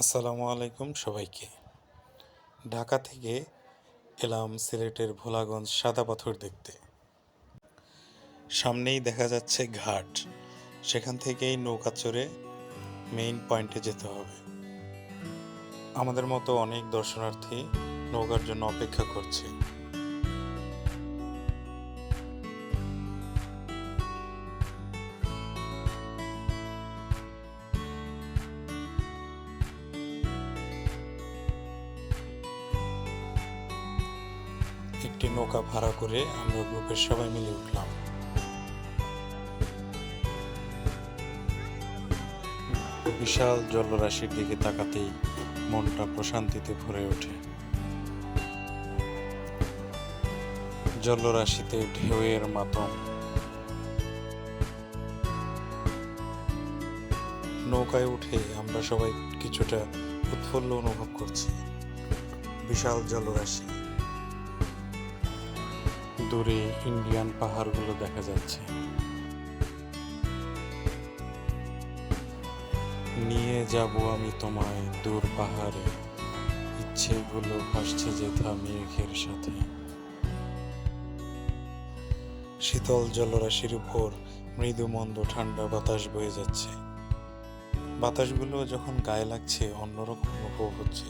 আসসালামু আলাইকুম সবাইকে। ঢাকা থেকে এলাম সিলেটের ভোলাগঞ্জ সাদা পাথর দেখতে। সামনেই দেখা যাচ্ছে ঘাট। সেখান থেকেই নৌকা চড়ে মেইন পয়েন্টে যেতে হবে। আমাদের মতো অনেক দর্শনার্থী নৌকার জন্য অপেক্ষা করছে। নৌকা ভাড়া করে আমরা গ্রুপের সবাই মিলে উঠলাম। বিশাল জলরাশির দিকে তাকাতেই মনটা প্রশান্তিতে ভরে ওঠে। জলরাশিতে ঢেউয়ের মাতম। নৌকায় উঠে আমরা সবাই কিছুটা উৎফুল্ল অনুভব করছি। বিশাল জলরাশি। দূরে ইন্ডিয়ান পাহাড়গুলো দেখা যাচ্ছে। নিয়ে যাব আমি তোমায় দূর পাহাড়ে। ইচ্ছেগুলো ভাসছে যেথা মেঘের সাথে। শীতল জলরাশির উপর মৃদু মন্দ ঠান্ডা বাতাস বয়ে যাচ্ছে। বাতাসগুলো যখন গায়ে লাগছে, অন্যরকম অনুভব হচ্ছে।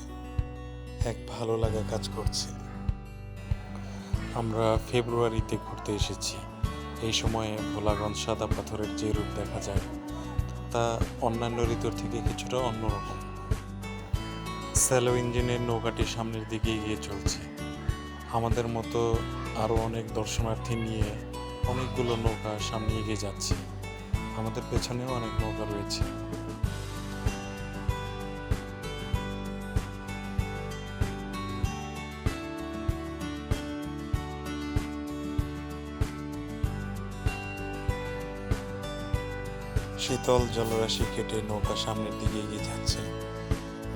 এক ভালো লাগা কাজ করছে। আমরা ফেব্রুয়ারিতে ঘুরতে এসেছি। এই সময়ে ভোলাগঞ্জ সাদা পাথরের যে রূপ দেখা যায়, তা অন্যান্য ঋতুর থেকে কিছুটা অন্যরকম। স্যালো ইঞ্জিনের নৌকাটি সামনের দিকে এগিয়ে চলছে। আমাদের মতো আরও অনেক দর্শনার্থী নিয়ে অনেকগুলো নৌকা সামনে এগিয়ে যাচ্ছে। আমাদের পেছনেও অনেক নৌকা রয়েছে। শীতল জলরাশি কেটে নৌকা সামনের দিকে এগিয়ে যাচ্ছে।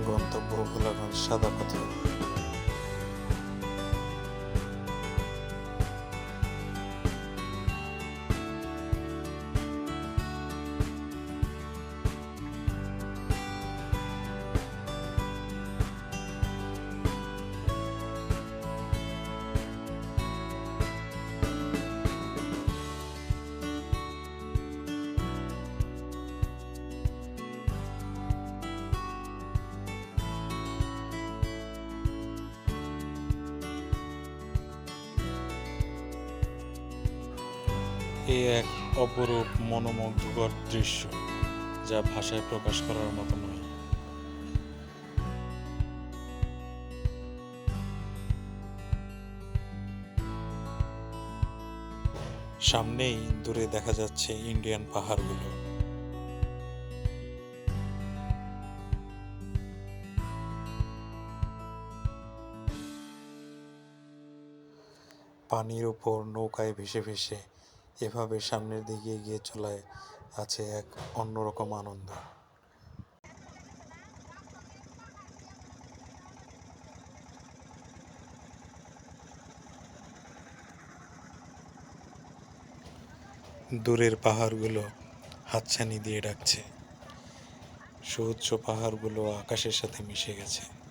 গন্তব্য ভোলাগঞ্জ সাদা পাথর এ এক অপরূপ মনোমুগ্ধকর দৃশ্য, যা ভাষায় প্রকাশ করার মতো নয়। সামনেই দূরে দেখা যাচ্ছে ইন্ডিয়ান পাহাড়গুলো। পানির উপর নৌকায় ভেসে ভেসে এভাবে সামনের দিকে এগিয়ে চলায় আছে এক অন্যরকম আনন্দ। দূরের পাহাড়গুলো হাতছানি দিয়ে ডাকছে। সুউচ্চ পাহাড়গুলো আকাশের সাথে মিশে গেছে।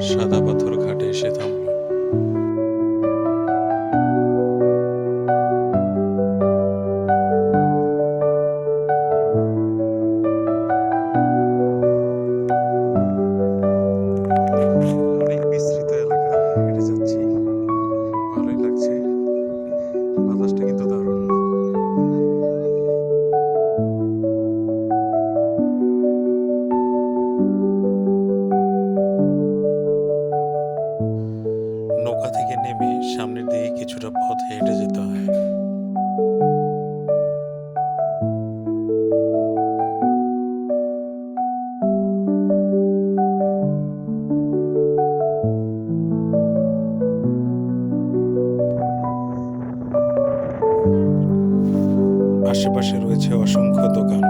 সাদা পাথর ঘাটে এসে থামল। দিকে কিছুটা পথ হেঁটে যেতে হয়। আশেপাশে রয়েছে অসংখ্য দোকান।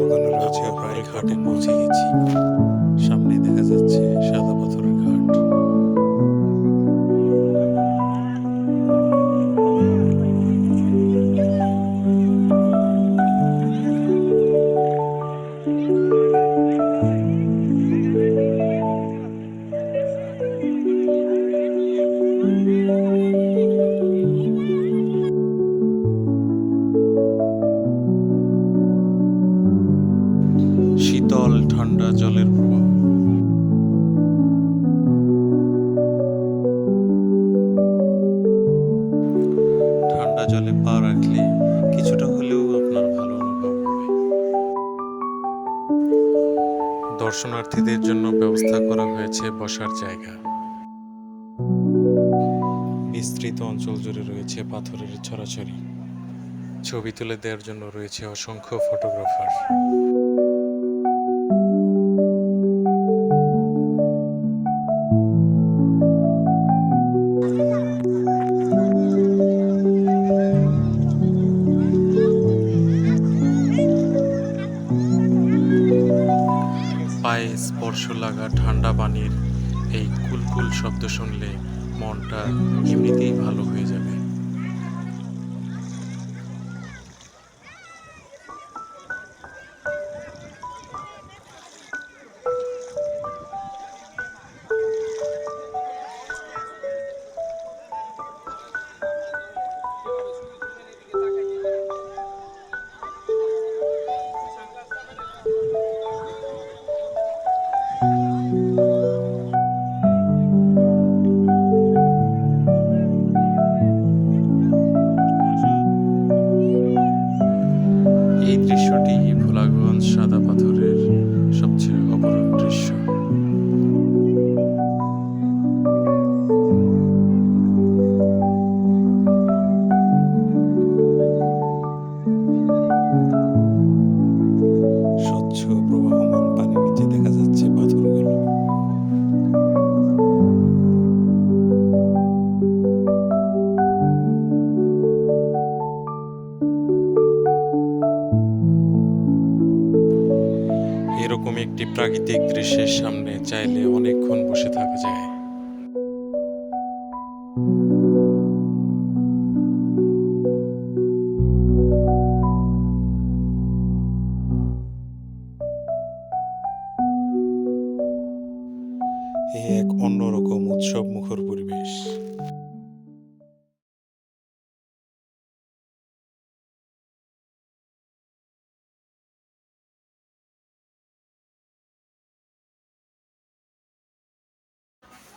দোকানে রয়েছে ঘাটে পৌঁছে গেছি। সামনে দেখা যাচ্ছে সাদা পাথরের দর্শনার্থীদের জন্য ব্যবস্থা করা হয়েছে বসার জায়গা। বিস্তৃত অঞ্চল জুড়ে রয়েছে পাথরের ছড়াছড়ি। ছবি তুলে দেওয়ার জন্য রয়েছে অসংখ্য ফটোগ্রাফার। স্পর্শ লাগা ঠান্ডা পানির এই কুলকুল শব্দ শুনলে মনটা এমনিতেই ভালো হয়ে যাবে এরকম একটি প্রাকৃতিক দৃশ্যের সামনে চাইলে অনেকক্ষণ বসে থাকা যায়। এক অন্যরকম উৎসব মুখর পরিবেশ।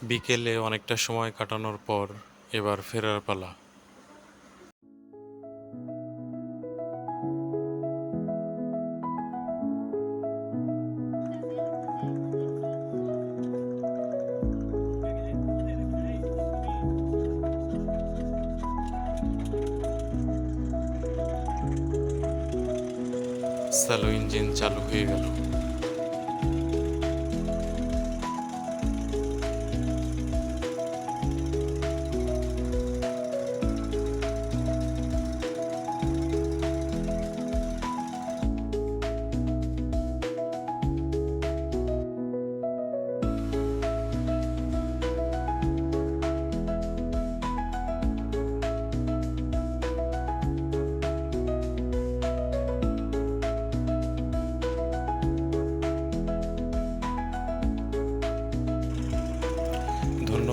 বিকেলে অনেকটা সময় কাটানোর পর এবার ফেরার পালা। স্যালো ইঞ্জিন চালু হয়ে গেল।